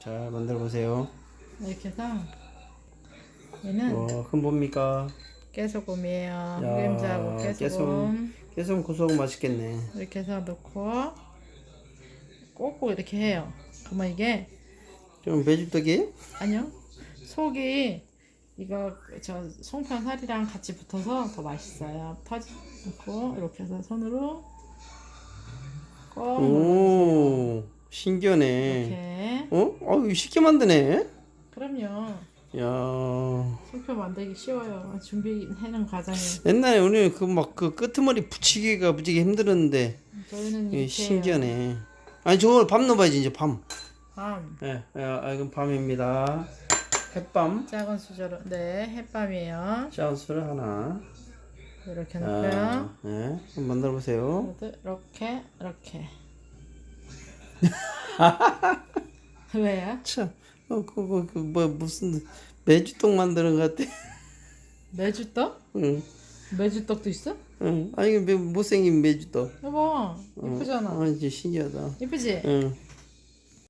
자, 만들어 보세요. 이렇게 해서 얘는 어, 큰 뭡니까? 깨소금이에요. 야, 흑임자하고 깨소금. 깨소금. 깨소금 고소하고 맛있겠네. 이렇게 해서 넣고 꼭꼭 이렇게 해요. 그러면 이게 좀 배즙떡이에요? 아니요 속이 이거 저 송편 살이랑 같이 붙어서 더 맛있어요. 터지 넣고 이렇게 해서 손으로 꼭 오, 신기하네. 이렇게 어? 어, 이거 쉽게 만드네. 그럼요. 야, 송편 만들기 쉬워요. 준비해놓은 과정이 옛날에 우리 그막 그 끄트머리 붙이기가 무지개 힘들었는데 저희는 이게 이렇게 신기하네. 아니 저걸 밤 넣어봐야지 이제 밤. 밤 예, 예, 아 이건 밤입니다. 햇밤. 작은 수저로 네 햇밤이에요. 샤우스를 하나. 이렇게 넣고요. 아, 예, 한번 만들어 보세요. 이렇게 이렇게 왜요? 참, 어, 그거 그 뭐 무슨 매주떡 만드는 것 같아. 매주떡? 응, 매주떡도 있어? 응. 아 이거 매- 못생긴 매주떡. 여보 이쁘잖아. 아, 이제 신기하다. 이쁘지? 응.